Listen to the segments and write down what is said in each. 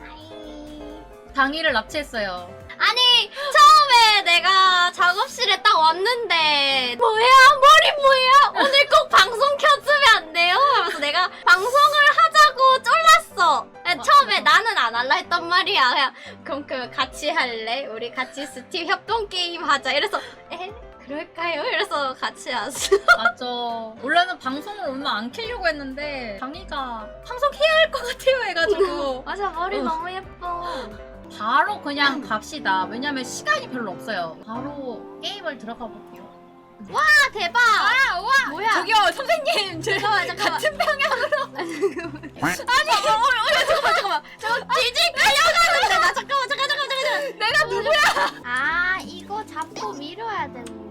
아이. 당이를 납치했어요. 아니 처음에 내가 작업실에 딱 왔는데 뭐야 머리 뭐야 오늘 꼭 방송 켜주면 안 돼요? 하면서 내가 방송을 하자고 쫄랐어. 어, 처음에 나는 안 할라 했단 말이야. 그냥 그럼 그 같이 할래? 우리 같이 스팀 협동 게임 하자. 이래서 에 그럴까요? 이래서 같이 왔어. 맞아. 원래는 방송을 얼마 안 키려고 했는데 당이가 방송 해야 할 것 같아요 해가지고 맞아 머리 어. 너무 예뻐. 바로 그냥 갑시다. 왜냐면 시간이 별로 없어요. 바로 게임을 들어가 볼게요. 아 대박. 아, 와! 뭐야? 저기요, 선생님! 제 잠깐만 잠깐만. 같은 방향으로. 아니 어, 어, 어, 잠깐만 잠깐만. 저 질질 끌려가는데 나 잠깐만 잠깐 잠깐 잠깐 잠깐. 내가 누구야? 아 이거 잡고 밀어야 되는데 아,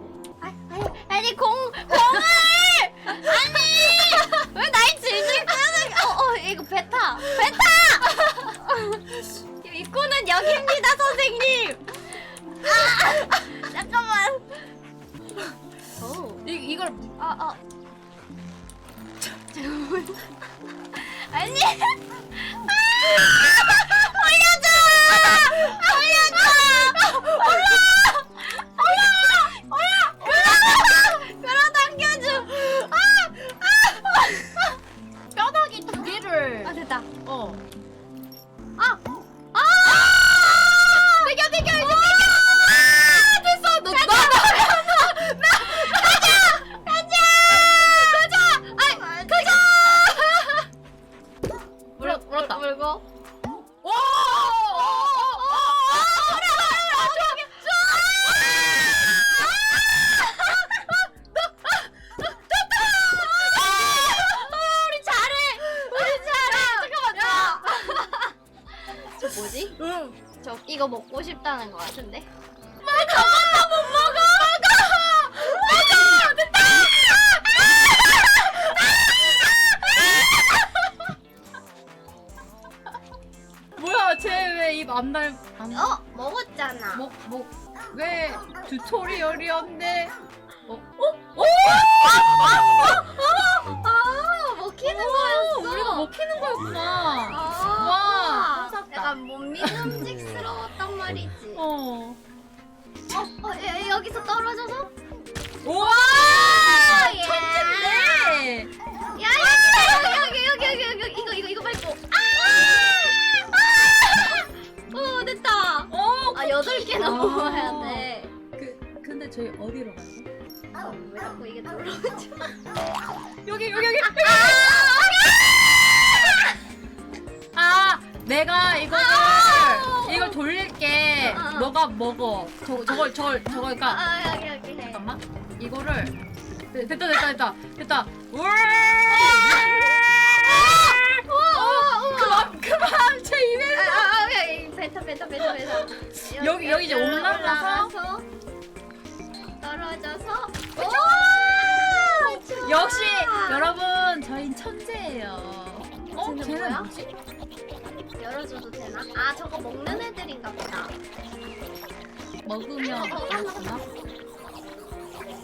아니 공 공을! 아니! 왜날 질질 끄는 어어 이거 베타. 베타! 입구는 여기입니다 선생님. 아 잠깐만. 이, 이걸 어어. 잠깐만 아니. 아 뭐지? 응. 저 이거 먹고 싶다는 거 같은데? 뭐야, 쟤 왜 입 안 달, 안, 어? 먹었잖아 뭐, 뭐, 왜 튜토리얼이었는데? 어? 어? 아 먹히는 거였어 우리가 먹히는 거였구나. 아. 약간 못 믿음직스러웠단 말이지. 어, 어. 어, 여- 여기서 떨어져서? 우와! 예. 천재인데! 야, 여기, 여기, 여기, 여기, 여기, 여기, 이거, 이거, 이거 밟고. 아! 아! 어, 됐다. 어, 아, 여덟 개 아. 넘어야 돼. 그, 근데 저희 어디로 가요? 아, 왜 자꾸 이게 떨어져? 여기, 여기, 여기! 아, 내가 이거를, 이걸 돌릴게. 아. 너가 먹어. 저, 저걸, 저걸, 저걸, 그니까. 아, 여기, 여기. 해. 잠깐만. 이거를. 네, 됐다, 됐다, 됐다. 됐다. 울! 어, 그만, 그만! 제 입에. 아, 아, 아, 여기, 베타, 베타, 베타, 베타. 여기, 여기 이제 올라가서. 올라가서 떨어져서. 오! 좋아. 역시, 여러분, 저희 천재예요. 어, 쟤는 쟤는 뭐야? 뭐지? 열어줘도 되나? 아, 저거 먹는 애들인가 보다. 먹으면 그렇구나.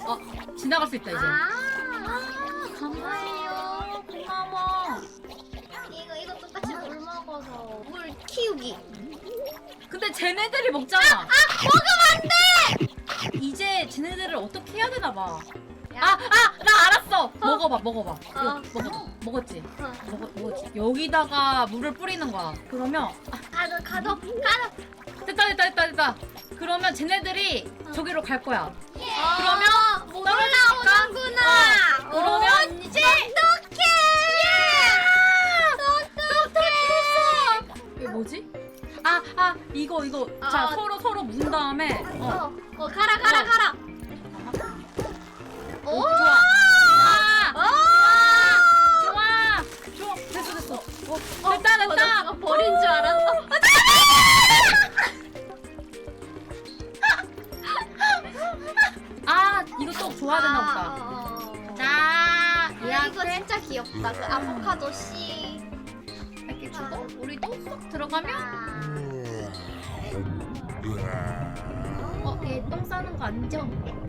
어, 지나갈 수 있다, 이제. 아, 감사해요. 고마워. 이거 이거 똑같이 물 먹어서 물 키우기. 근데 쟤네들이 먹잖아. 아, 먹으면 안 돼! 이제 쟤네들을 어떻게 해야 되나 봐. 야. 아, 아, 나 알았어. 먹어봐, 먹어봐. 어. 이거 먹어, 먹었지? 어. 먹어, 먹었지? 여기다가 물을 뿌리는 거야. 그러면 아, 가도 가도 가도. 됐다, 됐다, 됐다, 됐다. 그러면 쟤네들이 저기로 갈 거야. 그러면 못 떨어지니까? 올라오는구나. 어, 그러면 이제 어떡해. 어떡해. 이게 뭐지? 아, 아, 이거, 이거. 자, 아. 서로 서로 문 다음에. 어. 어, 어 가라 가라 어. 가라. 오, 오. 좋아. 아, 오. 좋아. 좋아. 됐어, 됐어. 어, 어, 됐다, 어, 됐다. 나 버린 줄 알았어. 아, 이거 또 좋아야 되나 보다. 아, 어, 어. 자, 야, 이거 진짜 귀엽다. 그 아보카도 씨. 이렇게 주고 우리도 쏙 들어가면 어, 싸는 거 아니죠?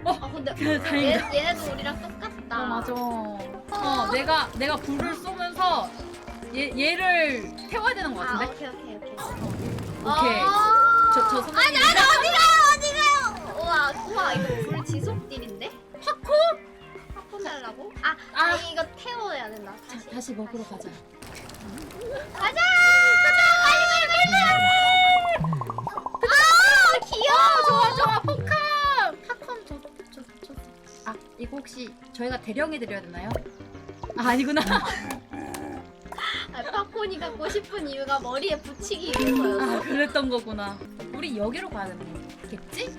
아 근데 그래, 다행이다. 얘, 얘네도 우리랑 똑같다. 어, 맞아. 어, 내가 내가 불을 쏘면서 얘 얘를 태워야 되는 것 아, 같은데? 오케이, 오케이, 오케이. 오케이. 어... 저- 저 선생님. 아니, 아니, 어디 가요, 어디 가요? 우와, 우와, 이거 불 지속 딜인데? 파코? 팝콘 달라고? 아, 아. 아, 이거 태워야 된다. 자, 다시, 다시 먹으러. 가자! 가자! 아 이거 혹시 저희가 대령해 드려야 되나요? 아 아니구나. 아, 팝콘이 갖고 싶은 이유가 머리에 붙이기 아 위해서였어. 그랬던 거구나. 우리 여기로 가야 되겠지?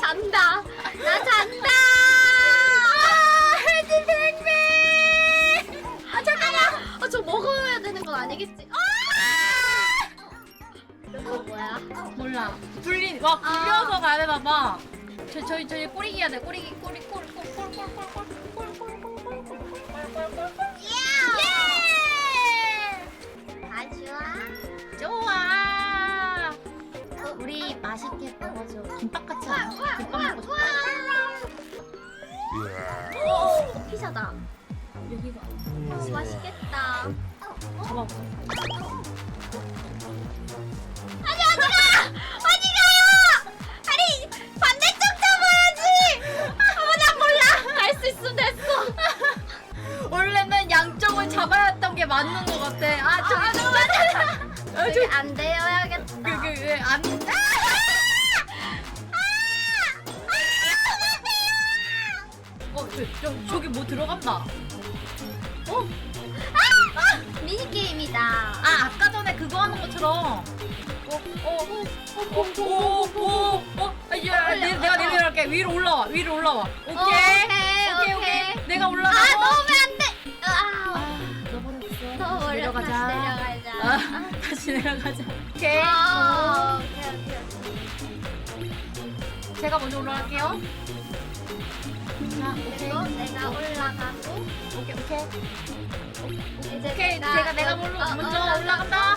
잔다! 나 잔다! 헤드뱅뱅. 아, 잠깐만! 아, 저 먹어야 되는 건 아니겠지? 아! 이거 뭐야? 몰라. 불린 와 불려서 가야 되나 봐. 저 저희 저희 꼬리기 해야 돼. 꼬리기 꼬리 꼬리 좋아. 우리 맛있게 먹어줘. 김밥같이 안 먹어. 김밥 먹고 싶어. 오, 피자다. 음. 여기 봐. 맛있겠다. 음. 어, 어. 봐봐. 맞는 것 같아. 아, 저기 진짜. 아, 여기 안 되어야겠다. 그그안 어, 저, 저, 저기 뭐 들어갔나? 어? 미니게임이다. 아, 아까 전에 그거 하는 것처럼. 어, 어, 어, 어, 어, 어, 어, 아, 야, 내, 내가 내려갈게. 위로 올라와, 위로 올라와. 오케이. 오케이, 오케이. 내가 올라가. 아, 넣으 다시 내려가자. 오케이. 아, 오케이, 오케이, 오케이. 제가 먼저 올라갈게요. 자, 오케이. 그리고 내가 올라가고, 오케이, 오케이. 이제 오케이, 제가 내가 여기- 먼저, 어, 먼저 어, 올라간다.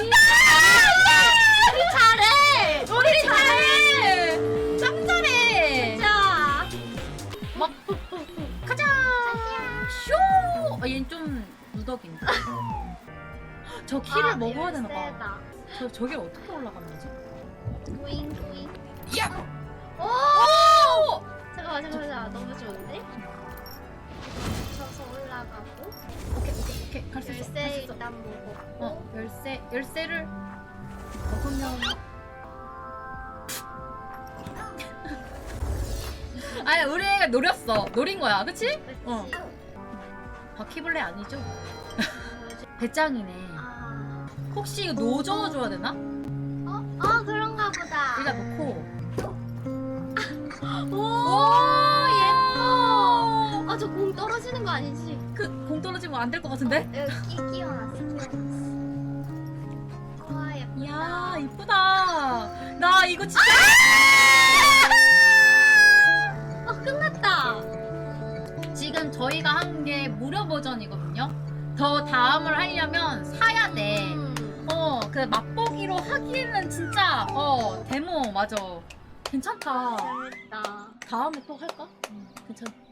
우리 저 저게 어떻게 올라가는 거지? 도잉, 도잉. 야! 오! 오! 잠깐만, 잠깐만, 잠깐만. 너무 좋은데? 쳐서 올라가고, 오케이, 오케이, 오케이. 갈 수 있어. 갈수 열쇠 있어. 일단 먹고. 어, 열쇠, 열쇠를 먹으면. 아니, 우리 애가 노렸어. 노린 거야, 그치? 그치? 어. 바퀴벌레 아니죠? 배짱이네. 아, 혹시 이거 노져줘야 되나? 어? 어, 그런가 보다. 여기다 놓고. 오, 예뻐. 아, 저 공 떨어지는 거 아니지? 그 공 떨어지면 안 될 것 같은데? 여기 끼, 끼워놨어, 끼워놨어. 와, 예쁘다. 이야, 이쁘다. 나 이거 진짜. 어, 끝났다. 지금 저희가 한 게 무료 버전이거든요. 더 다음을 하려면 사야 돼. 음. 어, 그 맛보기로 하기에는 진짜 어 데모 맞아. 괜찮다. 재밌다. 다음에 또 할까? 괜찮.